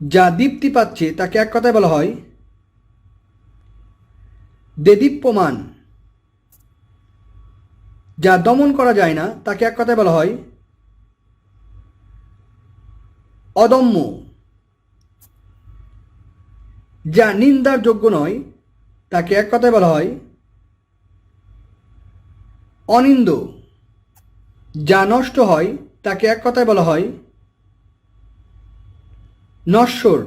যা দীপ্তি পাচ্ছে তাকে এক কথায় বলা হয় দেদীপ্যমান। যা দমন করা যায় না, তাকে এক কথায় বলা হয় অদম্য। যা নিন্দার যোগ্য নয়, তাকে এক কথায় বলা হয় অনিন্দ। যা নষ্ট হয়, তাকে এক কথায় বলা হয় নশ্বর,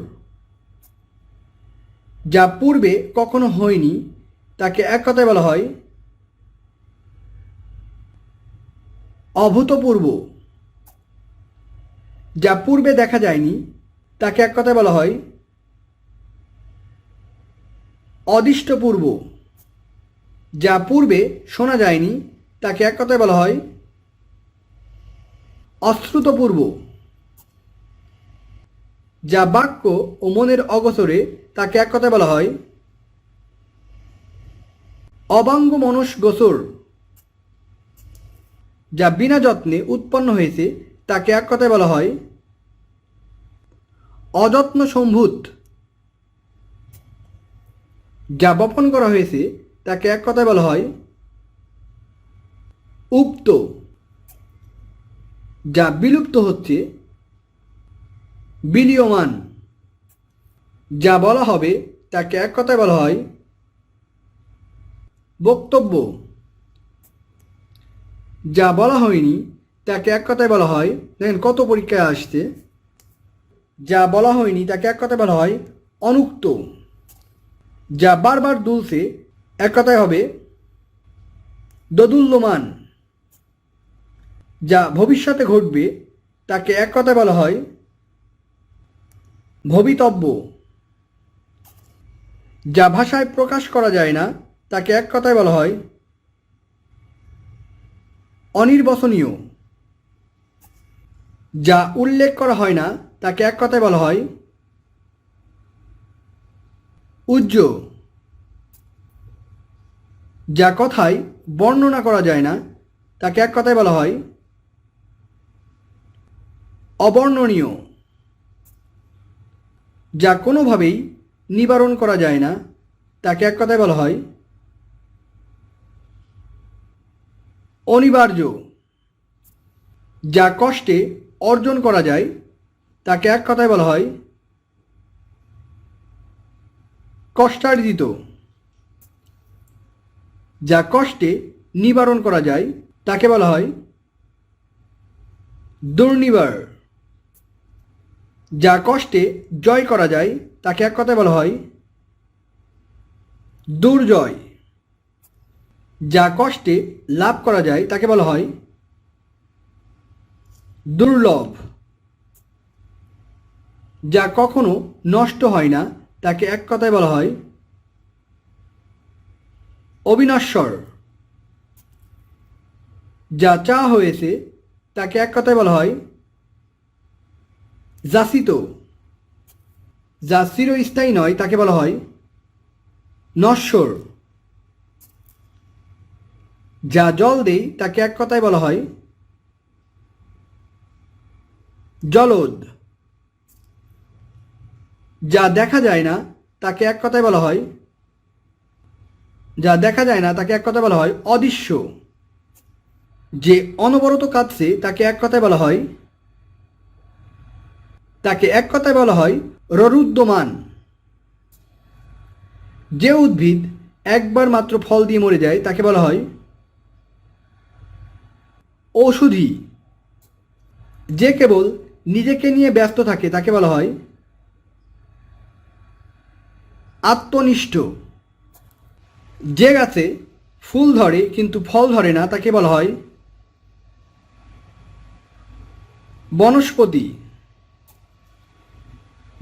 যা পূর্বে কখনো হয়নি, তাকে এক কথায় বলা হয় অভূতপূর্ব। যা পূর্বে দেখা যায়নি, তাকে এক কথায় বলা হয় অদিষ্টপূর্ব। যা পূর্বে শোনা যায়নি, তাকে এক কথায় বলা হয় অশ্রুতপূর্ব। যা বাক্য ও মনের অগসরে তাকে এক কথায় বলা হয়, অবাঙ্গ মনস গোসর যা বিনা যত্নে উৎপন্ন হয়েছে, তাকে এক কথায় বলা হয়, অযত্ন সম্ভূত, যা বপন করা হয়েছে, তাকে এক কথায় বলা হয়, উক্ত, যা বিলুপ্ত হচ্ছে বিলীয়মান যা বলা হবে, তাকে এক কথায় বলা হয় বক্তব্য। যা বলা হয়নি, তাকে এক কথায় বলা হয়, দেখেন কত পরীক্ষায় আসছে। যা বলা হয়নি, তাকে এক কথায় বলা হয় অনুক্ত। যা বারবার দুলছে, এক কথায় হবে দোদুল্যমান। যা ভবিষ্যতে ঘটবে, তাকে এক কথায় বলা হয় ভবিতব্য। যা ভাষায় প্রকাশ করা যায় না, তাকে এক কথায় বলা হয় অনির্বচনীয়। যা উল্লেখ করা হয় না, তাকে এক কথায় বলা হয় উজ্জ যা কথায় বর্ণনা করা যায় না, তাকে এক কথায় বলা হয় অবর্ণনীয়। যা কোনোভাবেই নিবারণ করা যায় না, তাকে এক কথায় বলা হয় অনিবার্য। যা কষ্টে অর্জন করা যায়, তাকে এক কথায় বলা হয় কষ্টার্জিত। যা কষ্টে নিবারণ করা যায়, তাকে বলা হয় দুর্নিবার। যা কষ্টে জয় করা যায়, তাকে এক কথায় বলা হয় দুর্জয়। যা কষ্টে লাভ করা যায়, তাকে বলা হয় দুর্লভ। যা কখনো নষ্ট হয় না, তাকে এক কথায় বলা হয় অবিনশ্বর। যা চা হয়েছে, তাকে এক কথায় বলা হয় যাচিত যা চিরস্থায়ী নয়, তাকে বলা হয় নশ্বর। যা জল দেই তাকে এক কথায় বলা হয় জলদ। যা দেখা যায় না, তাকে এক কথায় বলা হয় যা দেখা যায় না, তাকে এক কথায় বলা হয় অদৃশ্য। যে অনবরত কাঁদছে, তাকে এক কথায় বলা হয় তাকে এক কথায় বলা হয় ররুদ্যমান। যে উদ্ভিদ একবার মাত্র ফল দিয়ে মরে যায়, তাকে বলা হয় ঔষধি। যে কেবল নিজেকে নিয়ে ব্যস্ত থাকে, তাকে বলা হয় আত্মনিষ্ঠ। যে গাছে ফুল ধরে কিন্তু ফল ধরে না, তাকে বলা হয় বনস্পতি।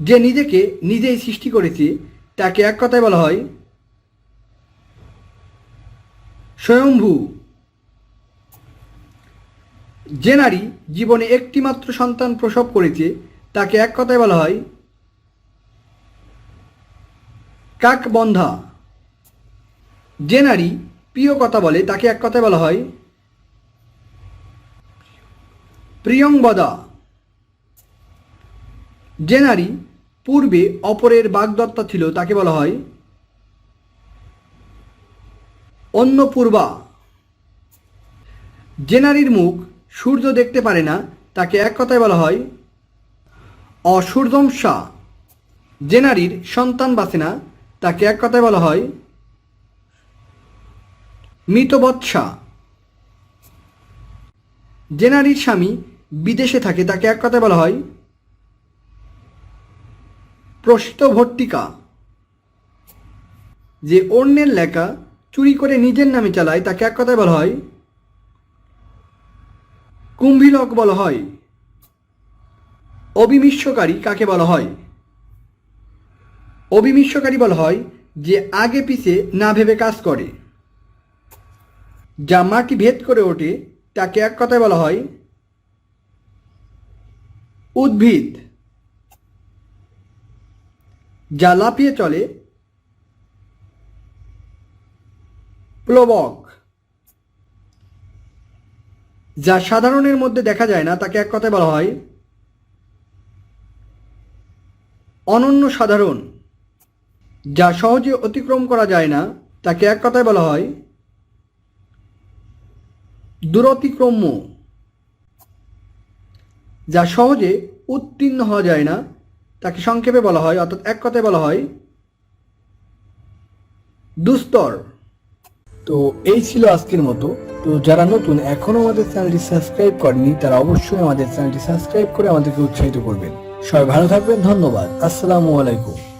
যে নিজেকে নিজেই সৃষ্টি করেছে, তাকে এক কথায় বলা হয় স্বয়ম্ভু। যে নারী জীবনে একটিমাত্র সন্তান প্রসব করেছে, তাকে এক কথায় বলা হয় কাকবন্ধা। যে নারী প্রিয় কথা বলে, তাকে এক কথায় বলা হয় প্রিয়ংবদা যে নারী পূর্বে অপরের বাগদত্তা ছিল, তাকে বলা হয় অন্নপূর্বা। যে নারীর মুখ সূর্য দেখতে পারে না, তাকে এক কথায় বলা হয় অসূর্যমসা যে নারীর সন্তান বাঁচে না, তাকে এক কথায় বলা হয় মৃতবৎসা। যে নারীর স্বামী বিদেশে থাকে, তাকে এক কথায় বলা হয় প্রস্থভট্টিকা যে অন্যের লেখা চুরি করে নিজের নামে চালায়, তাকে এক কথায় বলা হয় কুম্ভীরক বলা হয়। অবিমিশ্বকারী কাকে বলা হয়? অবিমিশ্বকারী বলা হয় যে আগে পিছে না ভেবে কাজ করে। যা মাটি ভেদ করে ওঠে, তাকে এক কথায় বলা হয় উদ্ভিদ। যা লাফিয়ে চলে প্লবক। যা সাধারণের মধ্যে দেখা যায় না, তাকে এক কথায় বলা হয় অনন্য সাধারণ। যা সহজে অতিক্রম করা যায় না, তাকে এক কথায় বলা হয় দূরতিক্রম্য। যা সহজে উত্তীর্ণ হওয়া যায় না তাকে সংক্ষেপে বলা হয়, অর্থাৎ এক কথায় বলা হয়, দুস্তর। তো এই ছিল আজকের মতো। তো যারা নতুন, এখনও আমাদের চ্যানেলটি সাবস্ক্রাইব করেনি তারা অবশ্যই আমাদের চ্যানেলটি সাবস্ক্রাইব করে আমাদেরকে উৎসাহিত করবেন। সবাই ভালো থাকবেন, ধন্যবাদ। আসসালামু আলাইকুম।